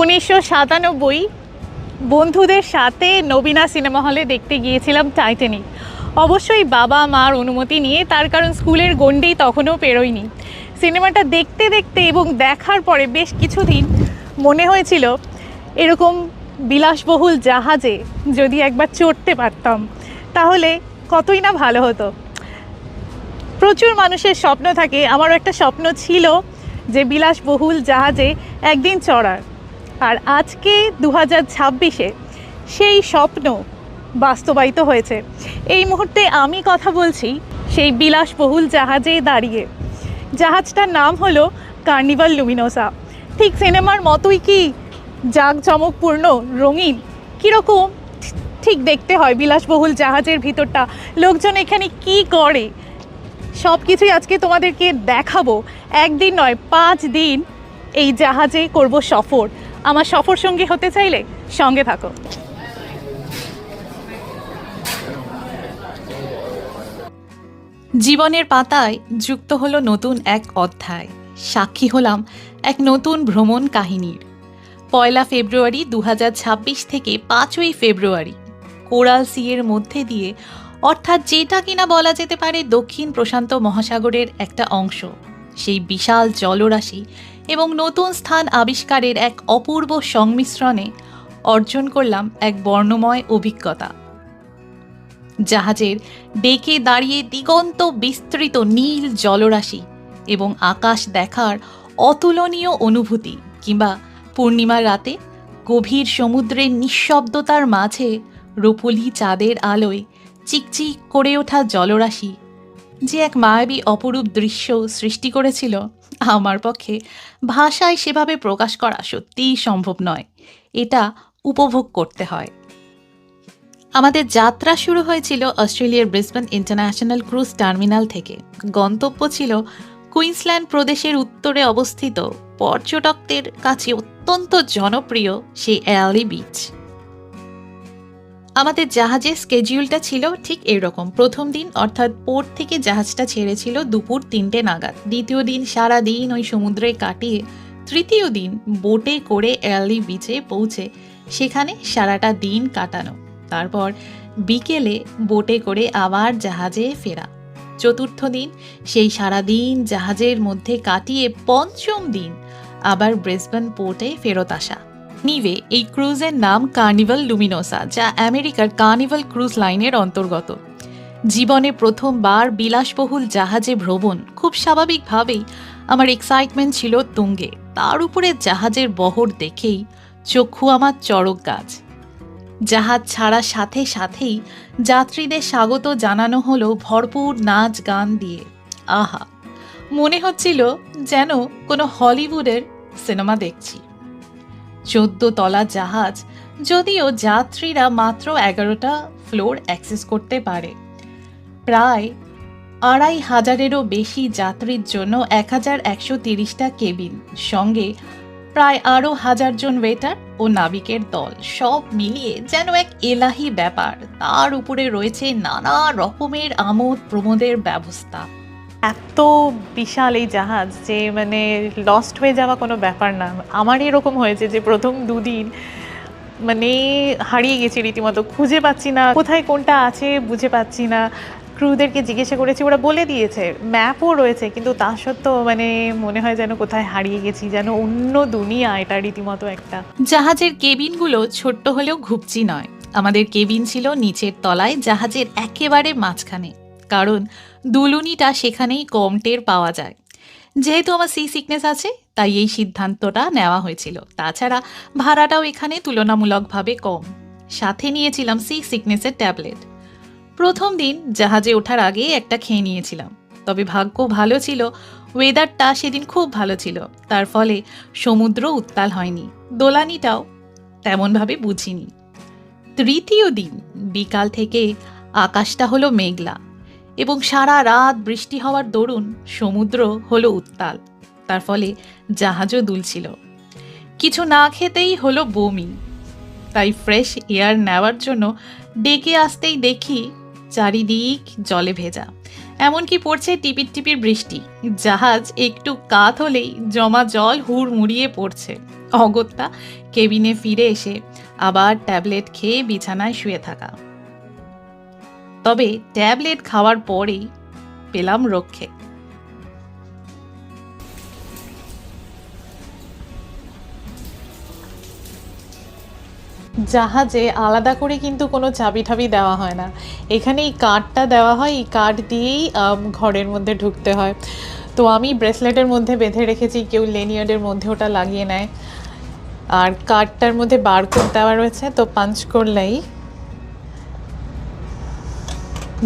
উনিশশো সাতানব্বই বন্ধুদের সাথে নবীনা সিনেমা হলে দেখতে গিয়েছিলাম টাইটানিক। অবশ্যই বাবা মার অনুমতি নিয়ে, তার কারণ স্কুলের গণ্ডি তখনও পেরোয়নি। সিনেমাটা দেখতে দেখতে এবং দেখার পরে বেশ কিছুদিন মনে হয়েছিল, এরকম বিলাসবহুল জাহাজে যদি একবার চড়তে পারতাম, তাহলে কতই না ভালো হতো। প্রচুর মানুষের স্বপ্ন থাকে। আমারও একটা স্বপ্ন ছিল যে বিলাসবহুল জাহাজে একদিন চড়ার। আর আজকে দু হাজার ছাব্বিশে সেই স্বপ্ন বাস্তবায়িত হয়েছে। এই মুহূর্তে আমি কথা বলছি সেই বিলাসবহুল জাহাজে দাঁড়িয়ে। জাহাজটার নাম হলো কার্নিভাল লুমিনোসা। ঠিক সিনেমার মতোই কি জাঁকজমকপূর্ণ, রঙিন? কীরকম? ঠিক দেখতে হয় বিলাসবহুল জাহাজের ভিতরটা। লোকজন এখানে কি করে? সব কিছুই আজকে তোমাদেরকে দেখাবো। একদিন নয়, পাঁচ দিন এই জাহাজে করব সফর। আমার সফর সঙ্গী হতে চাইলে সঙ্গে থাকো। জীবনের পাতায় যুক্ত হলো নতুন এক অধ্যায়। সাক্ষী হলাম এক নতুন ভ্রমণ কাহিনীর। পয়লা ফেব্রুয়ারি দু হাজার ছাব্বিশ থেকে পাঁচই ফেব্রুয়ারি। কোরাল সিয়ের মধ্যে দিয়ে, অর্থাৎ যেটা কিনা বলা যেতে পারে দক্ষিণ প্রশান্ত মহাসাগরের একটা অংশ। সেই বিশাল জলরাশি এবং নতুন স্থান আবিষ্কারের এক অপূর্ব সংমিশ্রণে অর্জন করলাম এক বর্ণময় অভিজ্ঞতা। জাহাজের ডেকে দাঁড়িয়ে দিগন্ত বিস্তৃত নীল জলরাশি এবং আকাশ দেখার অতুলনীয় অনুভূতি কিংবা পূর্ণিমার রাতে গভীর সমুদ্রের নিঃশব্দতার মাঝে রূপলি চাঁদের আলোয় চিকচিক করে ওঠা জলরাশি যে এক মায়াবী অপরূপ দৃশ্য সৃষ্টি করেছিল আমার পক্ষে ভাষায় সেভাবে প্রকাশ করা সত্যিই সম্ভব নয়। এটা উপভোগ করতে হয়। আমাদের যাত্রা শুরু হয়েছিল অস্ট্রেলিয়ার ব্রিসবেন ইন্টারন্যাশনাল ক্রুজ টার্মিনাল থেকে। গন্তব্য ছিল কুইন্সল্যান্ড প্রদেশের উত্তরে অবস্থিত পর্যটকদের কাছে অত্যন্ত জনপ্রিয় সেই অ্যালি বিচ। আমাদের জাহাজের স্কেজিউলটা ছিল ঠিক এরকম। প্রথম দিন অর্থাৎ পোর্ট থেকে জাহাজটা ছেড়েছিল দুপুর তিনটে নাগাদ। দ্বিতীয় দিন সারা দিন ওই সমুদ্রে কাটিয়ে তৃতীয় দিন বোটে করে অ্যালি বিচে পৌঁছে সেখানে সারাটা দিন কাটানো। তারপর বিকেলে বোটে করে আবার জাহাজে ফেরা। চতুর্থ দিন সেই সারা দিন জাহাজের মধ্যে কাটিয়ে পঞ্চম দিন আবার ব্রিসবেন পোর্টে ফেরত আসা। নিভে এই ক্রুজের নাম কার্নিভাল লুমিনোসা যা আমেরিকার কার্নিভাল ক্রুজ লাইনের অন্তর্গত। জীবনে প্রথমবার বিলাসবহুল জাহাজে ভ্রমণ, খুব স্বাভাবিকভাবেই আমার এক্সাইটমেন্ট ছিল তুঙ্গে। তার উপরে জাহাজের বহর দেখেই চক্ষু আমার চড়ক গাছ। জাহাজ ছাড়ার সাথে সাথেই যাত্রীদের স্বাগত জানানো হলো ভরপুর নাচ গান দিয়ে। আহা! মনে হচ্ছিল যেন কোনো হলিউডের সিনেমা দেখছি। চোদ্দ তলা জাহাজ, যদিও যাত্রীরা মাত্র এগারোটা ফ্লোর অ্যাক্সেস করতে পারে। প্রায় আড়াই হাজারেরও বেশি যাত্রীর জন্য এক হাজার একশো তিরিশটা কেবিন, সঙ্গে প্রায় আরও হাজার জন ওয়েটার ও নাবিকের দল। সব মিলিয়ে যেন এক এলাহি ব্যাপার। তার উপরে রয়েছে নানা রকমের আমোদ প্রমোদের ব্যবস্থা। এত বিশাল এই জাহাজ যে মানে লস্ট হয়ে যাওয়া কোনো ব্যাপার না। আমার এরকম হয়েছে যে প্রথম দুদিন মানে হারিয়ে গেছি রীতিমতো, খুঁজে পাচ্ছি না, কোথায় কোনটা আছে বুঝে পাচ্ছি না। ক্রুদেরকে জিজ্ঞাসা করেছি, ওরা বলে দিয়েছে ম্যাপও রয়েছে, কিন্তু তা সত্ত্বেও মানে মনে হয় যেন কোথায় হারিয়ে গেছি, যেন অন্য দুনিয়া এটা রীতিমতো একটা। জাহাজের কেবিনগুলো ছোট্ট হলেও ঘুপচি নয়। আমাদের কেবিন ছিল নিচের তলায় জাহাজের একেবারে মাঝখানে। কারণ দুলুনিটা সেখানেই কম টের পাওয়া যায়। যেহেতু আমার সি সিকনেস আছে, তাই এই সিদ্ধান্তটা নেওয়া হয়েছিল। তাছাড়া ভাড়াটাও এখানে তুলনামূলকভাবে কম। সাথে নিয়েছিলাম সি সিকনেসের ট্যাবলেট। প্রথম দিন জাহাজে ওঠার আগে একটা খেয়ে নিয়েছিলাম। তবে ভাগ্য ভালো ছিল ওয়েদারটা সেদিন খুব ভালো ছিল। তার ফলে সমুদ্র উত্তাল হয়নি। দোলানিটাও তেমনভাবে বুঝিনি। তৃতীয় দিন, বিকাল থেকে আকাশটা হলো মেঘলা। এবং সারা রাত বৃষ্টি হওয়ার দরুন সমুদ্র হলো উত্তাল। তার ফলে জাহাজও দুলছিল। কিছু না খেতেই হলো বমি। তাই ফ্রেশ এয়ার নেওয়ার জন্য ডেকে আসতেই দেখি চারিদিক জলে ভেজা। এমনকি পড়ছে টিপির টিপির বৃষ্টি। জাহাজ একটু কাত হলেই জমা জল হুড় মুড়িয়ে পড়ছে। অগত্যা কেবিনে ফিরে এসে আবার ট্যাবলেট খেয়ে বিছানায় শুয়ে থাকা। তবে ট্যাবলেট খাওয়ার পরেই পেলাম রক্ষে। জাহাজে আলাদা করে কিন্তু কোনো চাবি ঠাবি দেওয়া হয় না। এখানে এই কার্ডটা দেওয়া হয়, এই কার্ড দিয়েই ঘরের মধ্যে ঢুকতে হয়। তো আমি ব্রেসলেটের মধ্যে বেঁধে রেখেছি, কেউ লেনিয়ার্ডের মধ্যে ওটা লাগিয়ে নেয়। আর কার্ডটার মধ্যে বারকোড দেওয়া রয়েছে, তো পাঞ্চ করলেই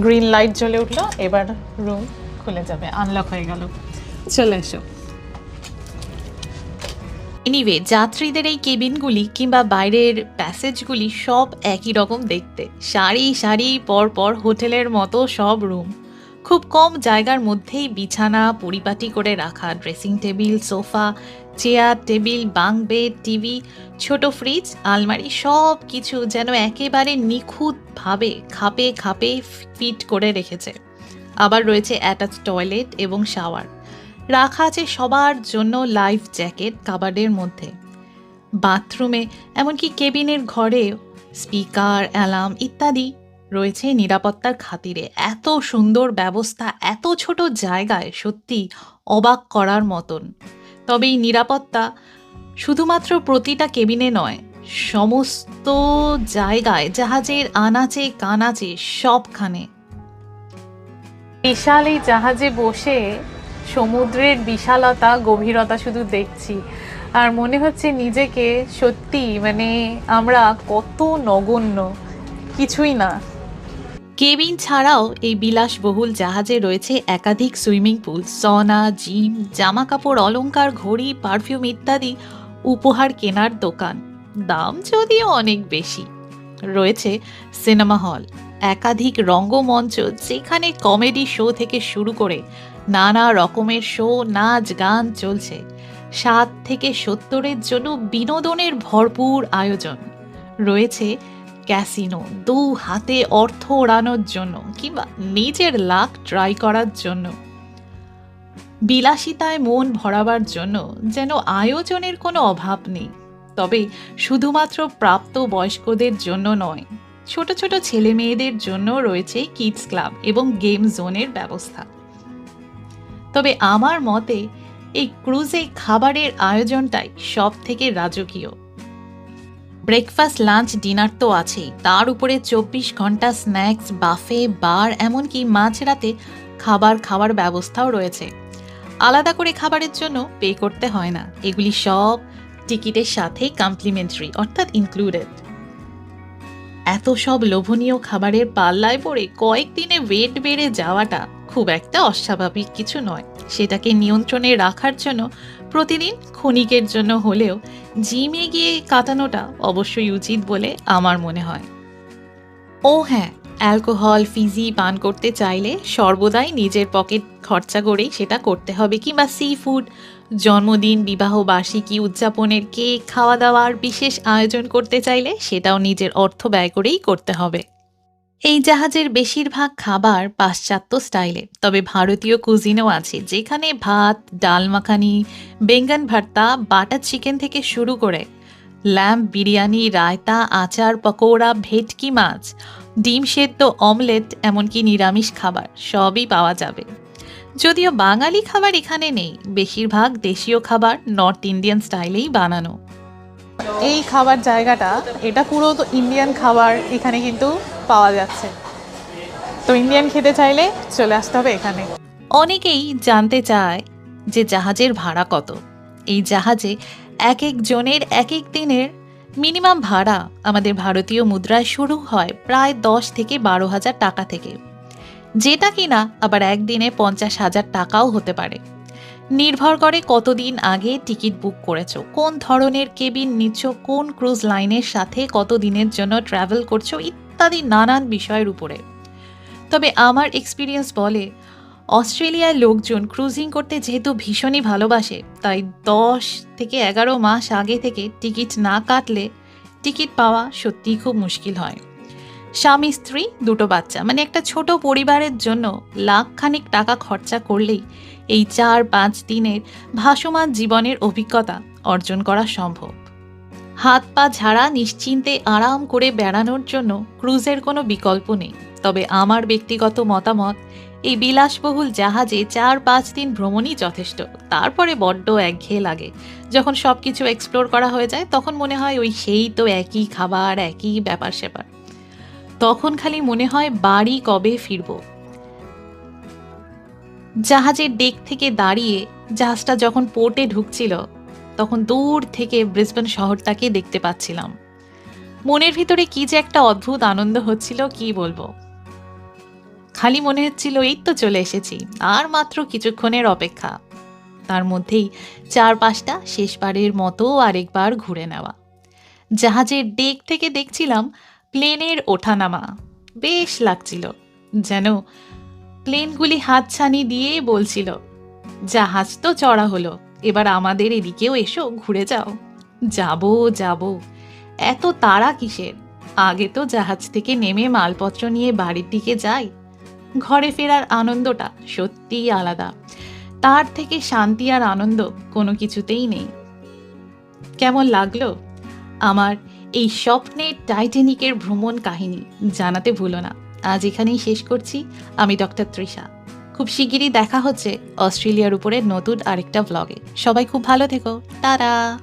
গ্রিন লাইট জ্বলে উঠল, এবার রুম খুলে যাবে আনলক হয়ে গেল। চলে এসো। এনিওয়ে যাত্রীদের এই কেবিনগুলি কিংবা বাইরের প্যাসেজগুলি সব একই রকম দেখতে। সারি সারি পর পর হোটেলের মতো সব রুম খুব কম জায়গার মধ্যেই বিছানা, পরিপাটি করে রাখা dressing table sofa chair table bunk bed TV ছোট ফ্রিজ আলমারি সব কিছু যেন একেবারে নিখুঁতভাবে খাপে খাপে ফিট করে রেখেছে। আবার রয়েছে অ্যাটাচ টয়লেট এবং শাওয়ার রাখা আছে সবার জন্য লাইফ জ্যাকেট কাবার্ডের মধ্যে। বাথরুমে এমনকি কেবিনের ঘরে স্পিকার অ্যালার্ম ইত্যাদি রয়েছে নিরাপত্তার খাতিরে। এত সুন্দর ব্যবস্থা, এত ছোট জায়গায় সত্যি অবাক করার মতন। তবে এই নিরাপত্তা শুধুমাত্র প্রতিটা কেবিনে নয়, সমস্ত জায়গায়, জাহাজের আনাচে, কানাচে, সবখানে। বিশাল এই জাহাজে বসে সমুদ্রের বিশালতা, গভীরতা শুধু দেখছি। আর মনে হচ্ছে নিজেকে সত্যি মানে আমরা কত নগণ্য। কিছুই না। কেবিন ছাড়াও এই বিলাসবহুল জাহাজে রয়েছে একাধিক সুইমিং পুল সনা জিম জামা কাপড় অলংকার, ঘড়ি, পারফিউম ইত্যাদি উপহার কেনার দোকান। দাম যদিও অনেক বেশি। রয়েছে সিনেমা হল, একাধিক রঙ্গমঞ্চ যেখানে কমেডি শো থেকে শুরু করে নানা রকমের শো, নাচ, গান চলছে। সাত থেকে সত্তরের জন্য বিনোদনের ভরপুর আয়োজন। রয়েছে ক্যাসিনো দু হাতে অর্থ ওড়ানোর জন্য কিংবা নিজের লাক ট্রাই করার জন্য। বিলাসিতায় মন ভরাবার জন্য যেন আয়োজনের কোনো অভাব নেই। তবে শুধুমাত্র প্রাপ্ত বয়স্কদের জন্য নয়, ছোট ছোট ছেলে মেয়েদের জন্য রয়েছে কিডস ক্লাব এবং গেম জোনের ব্যবস্থা। তবে আমার মতে এই ক্রুজে খাবারের আয়োজনটাই সব থেকে রাজকীয়। ব্রেকফাস্ট লাঞ্চ ডিনার তো আছেই। তার উপরে চব্বিশ ঘণ্টা স্ন্যাক্স, বাফে, বার, এমনকি মাঝরাতে খাবার খাওয়ার ব্যবস্থাও রয়েছে। আলাদা করে খাবারের জন্য পে করতে হয় না। এগুলি সব টিকিটের সাথে কমপ্লিমেন্টারি অর্থাৎ ইনক্লুডেড এত সব লোভনীয় খাবারের পাল্লায় পড়ে কয়েকদিনে ওয়েট বেড়ে যাওয়াটা খুব একটা অস্বাভাবিক কিছু নয়। সেটাকে নিয়ন্ত্রণে রাখার জন্য প্রতিদিন ক্ষণিকের জন্য হলেও জিমে গিয়ে কাটানোটা অবশ্যই উচিত বলে আমার মনে হয়। ও হ্যাঁ অ্যালকোহল ফিজি পান করতে চাইলে সর্বদাই নিজের পকেট খরচা করেই সেটা করতে হবে কিংবা সি ফুড, জন্মদিন, বিবাহ, বার্ষিকী, উদযাপনের কেক, খাওয়া দাওয়ার বিশেষ আয়োজন করতে চাইলে সেটাও নিজের অর্থ ব্যয় করেই করতে হবে। এই জাহাজের বেশিরভাগ খাবার পাশ্চাত্য স্টাইলে, তবে ভারতীয় কুজিনও আছে যেখানে ভাত, ডাল মাখানি, বেঙ্গন ভর্তা, বাটার চিকেন থেকে শুরু করে ল্যাম্প বিরিয়ানি, রায়তা, আচার, পকোড়া, ভেটকি মাছ, ডিম সেদ্ধ, অমলেট, এমনকি নিরামিষ খাবার সবই পাওয়া যাবে। যদিও বাঙালি খাবার এখানে নেই, বেশিরভাগ দেশীয় খাবার নর্থ ইন্ডিয়ান স্টাইলেই বানানো। এই খাবার জায়গাটা, এটা পুরো তো ইন্ডিয়ান খাবার, এখানে কিন্তু পাওয়া যাচ্ছে। তো ইন্ডিয়ান খেতে চাইলে চলে আসতে হবে এখানে। অনেকেই জানতে চায় যে জাহাজের ভাড়া কত। এই জাহাজে এক এক জনের এক এক দিনের মিনিমাম ভাড়া আমাদের ভারতীয় মুদ্রায় শুরু হয় প্রায় দশ থেকে বারো হাজার টাকা থেকে। যেটা কিনা আবার একদিনে পঞ্চাশ হাজার টাকাও হতে পারে। নির্ভর করে কতদিন আগে টিকিট বুক করেছ। কোন ধরনের কেবিন নিচ্ছ, কোন ক্রুজ লাইনের সাথে কত দিনের জন্য ট্রাভেল করছ, ইত্যাদি নানান বিষয়ের উপরে। তবে আমার এক্সপিরিয়েন্স বলে, অস্ট্রেলিয়ার লোকজন ক্রুজিং করতে যেহেতু ভীষণই ভালোবাসে, তাই দশ থেকে এগারো মাস আগে থেকে টিকিট না কাটলে টিকিট পাওয়া সত্যিই খুব মুশকিল হয়। স্বামী, স্ত্রী, দুটো বাচ্চা। মানে একটা ছোট পরিবারের জন্য লাখখানিক টাকা খরচা করলেই এই চার, পাঁচ দিনের ভাসমান জীবনের অভিজ্ঞতা অর্জন করা সম্ভব। হাত, পা ঝাড়া নিশ্চিন্তে আরাম করে বেড়ানোর জন্য ক্রুজের কোনো বিকল্প নেই। তবে আমার ব্যক্তিগত মতামত, এই বিলাসবহুল জাহাজে চার, পাঁচ দিন ভ্রমণই যথেষ্ট। তারপরে বড্ড একঘেয়ে লাগে। যখন সব কিছু এক্সপ্লোর করা হয়ে যায়, তখন মনে হয় ওই সেই তো একই খাবার, একই ব্যাপার স্যাপার তখন খালি মনে হয় বাড়ি কবে ফিরব। জাহাজের ডেক থেকে দাঁড়িয়ে জাহাজটা যখন পোর্টে ঢুকছিল, তখন দূর থেকে ব্রিসবেন শহরটাকে দেখতে পাচ্ছিলাম। মনের ভিতরে কি যে একটা অদ্ভুত আনন্দ হচ্ছিল, কি বলব? খালি মনে হচ্ছিল, এই তো চলে এসেছি, আর মাত্র কিছুক্ষণের অপেক্ষা। তার মধ্যেই চারপাশটা শেষবারের মতো আরেকবার ঘুরে নেওয়া। জাহাজের ডেক থেকে দেখছিলাম প্লেনের ওঠানামা। বেশ লাগছিল। যেন প্লেনগুলি হাতছানি দিয়ে বলছিল, জাহাজ তো চড়া হলো, এবার আমাদের এদিকেও এসো, ঘুরে যাও। যাব যাব। এত তাড়া কিসের? আগে তো জাহাজ থেকে নেমে মালপত্র নিয়ে বাড়ির দিকে যাই। ঘরে ফেরার আনন্দটা সত্যিই আলাদা। তার থেকে শান্তি আর আনন্দ কোনো কিছুতেই নেই। কেমন লাগল? আমার এই স্বপ্নের টাইটানিকের ভ্রমণ কাহিনী জানাতে ভুলো না। আজ এখানেই শেষ করছি। আমি ডক্টর তৃষা। খুব শিগগিরই দেখা হচ্ছে অস্ট্রেলিয়ার উপরে নতুন আরেকটা ব্লগে সবাই খুব ভালো থেকো। টাটা!